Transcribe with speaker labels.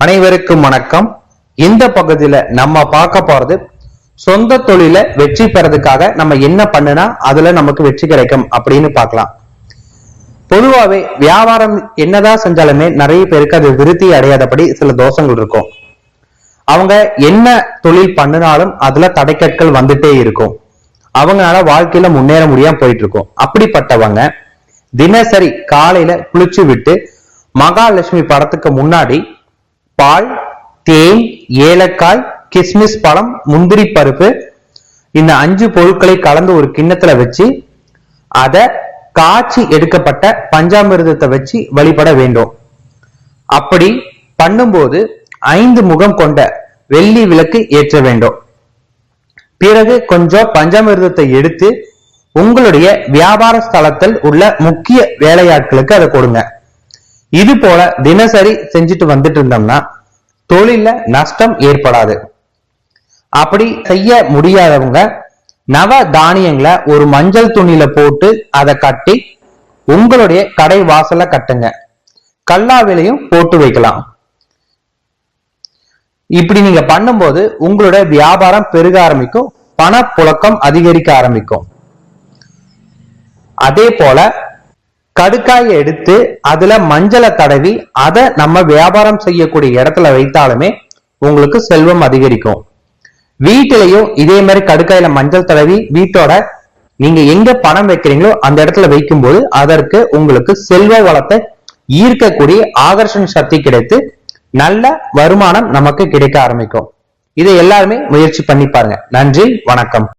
Speaker 1: அனைவருக்கும் வணக்கம். இந்த பகுதியில நம்ம பார்க்க போறது சொந்த தொழில வெற்றி பெறதுக்காக நம்ம என்ன பண்ணுனா அதுல நமக்கு வெற்றி கிடைக்கும் அப்படின்னு பார்க்கலாம். பொதுவாவே வியாபாரம் என்னதான் செஞ்சாலுமே நிறைய பேருக்கு அது விருத்தி அடையாதபடி சில தோஷங்கள் இருக்கும். அவங்க என்ன தொழில் பண்ணினாலும் அதுல தடைக்கற்கள் வந்துட்டே இருக்கும். அவங்களால வாழ்க்கையில முன்னேற முடியாம போயிட்டு இருக்கும். அப்படிப்பட்டவங்க தினசரி காலையில குளிச்சு விட்டு மகாலட்சுமி படத்துக்கு முன்னாடி பால் தேன் ஏலக்காய் கிஸ்மிஸ் பழம் முந்திரி பருப்பு. இந்த அஞ்சு பொருட்களை கலந்து ஒரு கிண்ணத்துல வச்சு அதை காய்ச்சி எடுக்கப்பட்ட பஞ்சாமிர்தத்தை வச்சு வழிபட வேண்டும். அப்படி பண்ணும்போது ஐந்து முகம் கொண்ட வெள்ளி விளக்கு ஏற்ற வேண்டும். பிறகு கொஞ்சம் பஞ்சாமிர்தத்தை எடுத்து உங்களுடைய வியாபார ஸ்தலத்தில் உள்ள முக்கிய வேலையாட்களுக்கு அதை கொடுங்க. இது போல தினசரி செஞ்சுட்டு வந்துட்டு இருந்தோம்னா தொழில நஷ்டம் ஏற்படாது. அப்படி செய்ய முடியாதவங்க நவ தானியங்களை ஒரு மஞ்சள் துணியில போட்டு அதை கட்டி உங்களுடைய கடை வாசல கட்டுங்க. கல்லாவிலையும் போட்டு வைக்கலாம். இப்படி நீங்க பண்ணும்போது உங்களுடைய வியாபாரம் பெருக ஆரம்பிக்கும் பணப்புழக்கம் அதிகரிக்க ஆரம்பிக்கும். அதே போல கடுக்காயை எடுத்து அதுல மஞ்சளை தடவி அதை நம்ம வியாபாரம் செய்யக்கூடிய இடத்துல வைத்தாலுமே உங்களுக்கு செல்வம் அதிகரிக்கும். வீட்டிலையும் இதே மாதிரி கடுக்காயில மஞ்சள் தடவி வீட்டோட நீங்க எங்க பணம் வைக்கிறீங்களோ அந்த இடத்துல வைக்கும்போது அதற்கு உங்களுக்கு செல்வ வளத்தை ஈர்க்கக்கூடிய ஆகர்ஷன் சக்தி கிடைத்து நல்ல வருமானம் நமக்கு கிடைக்க ஆரம்பிக்கும். இதை எல்லாருமே முயற்சி பண்ணி பாருங்க. நன்றி வணக்கம்.